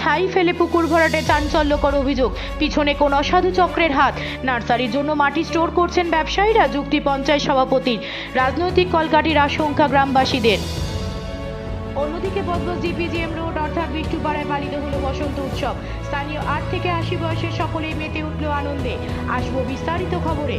ছাই ফেলে পুকুর ভরাটে চাঞ্চল্যকর অভিযোগ। পিছনে কোন অসাধু চক্রের হাত। নার্সারির জন্য মাটি স্টোর করছেন ব্যবসায়ীরা, যুক্তি পঞ্চায়েত সভাপতির। রাজনৈতিক কলকাটির আশঙ্কা গ্রামবাসীদের। অন্যদিকে বদবস জিপিজিএম রোড অর্থাৎ বিষ্ণুপাড়ায় পালিত হলো বসন্ত উৎসব। স্থানীয় আট থেকে আশি বয়সের সকলেই মেতে উঠল আনন্দে। আসব বিস্তারিত খবরে।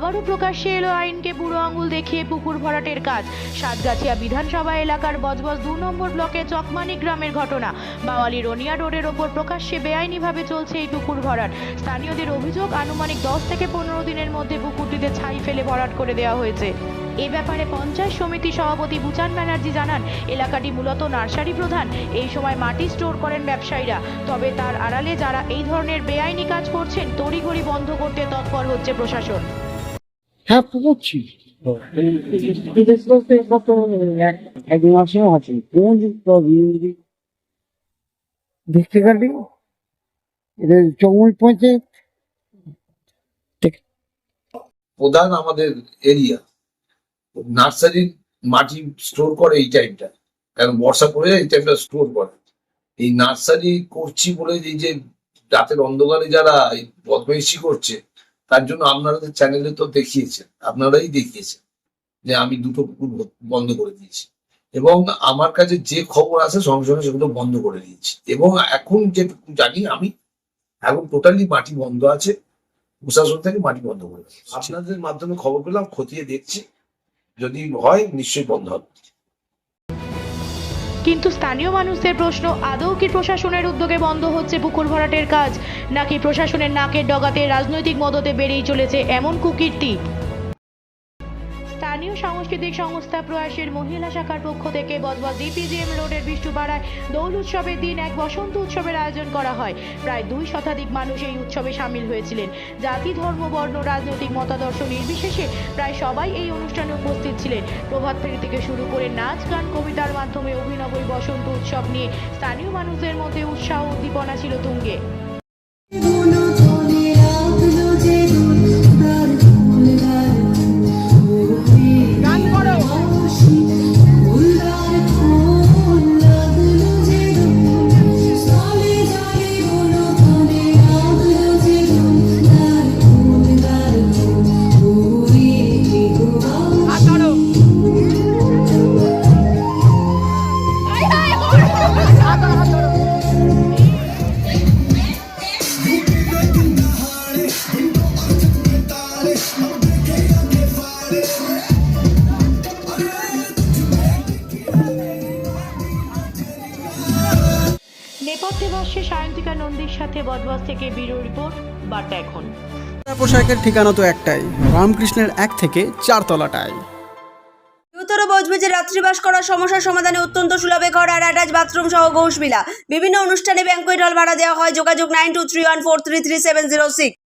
আবারও প্রকাশ্যে এলো আইনকে বুড়ো আঙুল দেখিয়ে পুকুর ভরাটের কাজ। সাতগাছিয়া বিধানসভা এলাকার বজবজ দু নম্বর ব্লকে চকমানি গ্রামের ঘটনা। বাওয়ালি রনিয়া রোডের ওপর প্রকাশ্যে বেআইনিভাবে চলছে এই পুকুর ভরাট। স্থানীয়দের অভিযোগ, আনুমানিক দশ থেকে পনেরো দিনের মধ্যে পুকুরটিতে ছাই ফেলে ভরাট করে দেওয়া হয়েছে। এ ব্যাপারে পঞ্চায়েত সমিতি সভাপতি বুচান ব্যানার্জি জানান, এলাকাটি মূলত নার্সারি প্রধান। এই সময় মাটি স্টোর করেন ব্যবসায়ীরা। তবে তার আড়ালে যারা এই ধরনের বেআইনি কাজ করছেন, তড়িঘড়ি বন্ধ করতে তৎপর হচ্ছে প্রশাসন। হ্যাঁ দেখতে প্রধান আমাদের এরিয়া নার্সারির মাটি স্টোর করে এই টাইমটা কারণ বর্ষা পড়ে এই টাইমটা স্টোর করে। এই নার্সারি করছি বলে এই যে রাতের অন্ধকারে যারা এই বদমাইশি করছে তার জন্য আপনাদের চ্যানেলে তো দেখিয়েছেন, আপনারাই দেখিয়েছেন যে আমি দুটো পুকুর বন্ধ করে দিয়েছি। এবং আমার কাছে যে খবর আছে, সঙ্গে সঙ্গে সেগুলো বন্ধ করে দিয়েছি। এবং এখন যে জানি আমি, এখন টোটালি মাটি বন্ধ আছে, প্রশাসন থেকে মাটি বন্ধ করে। আপনাদের মাধ্যমে খবর পেলাম খতিয়ে দেখছি। যদি হয়, নিশ্চয়ই বন্ধ হবে। কিন্তু স্থানীয় মানুষদের প্রশ্ন, আদৌ কি প্রশাসনের উদ্যোগে বন্ধ হচ্ছে পুকুর ভরাটের কাজ? নাকি প্রশাসনের নাকের ডগাতে রাজনৈতিক মদতে বেড়েই চলেছে এমন কুকীর্তি? স্থানীয় সাংস্কৃতিক সংস্থা প্রয়াসের মহিলা শাখার পক্ষ থেকে বজবজ ডিপিজিএম রোডের বিষ্ণুপাড়ায় দোল উৎসবের দিন এক বসন্ত উৎসবের আয়োজন করা হয়। প্রায় দুই শতাধিক মানুষ এই উৎসবে সামিল হয়েছিলেন। জাতি, ধর্ম, বর্ণ, রাজনৈতিক মতাদর্শ নির্বিশেষে প্রায় সবাই এই অনুষ্ঠানে উপস্থিত ছিলেন। প্রভাত ফেরি থেকে শুরু করে নাচ, গান, কবিতার মাধ্যমে অভিনব বসন্ত উৎসব নিয়ে স্থানীয় মানুষদের মধ্যে উৎসাহ উদ্দীপনা ছিল তুঙ্গে। নেপথ্যে ভাষ্যে সায়ন্তিকা নন্দীর সাথে বদবাস থেকে বিরো রিপোর্ট বার্তা এখন। পোশাকের ঠিকানা তো একটাই রামকৃষ্ণের এক থেকে চারতলাটায় উত্তর বজবজে রাত্রিবাস করার সমস্যার সমাধানে অত্যন্ত সুলভে ঘর আর অ্যাটাচ বাথরুম সহ ঘোষবিলা। বিভিন্ন অনুষ্ঠানে ব্যাংকুয়েট হল ভাড়া দেওয়া হয় যোগাযোগ nine two three one four three three seven zero six.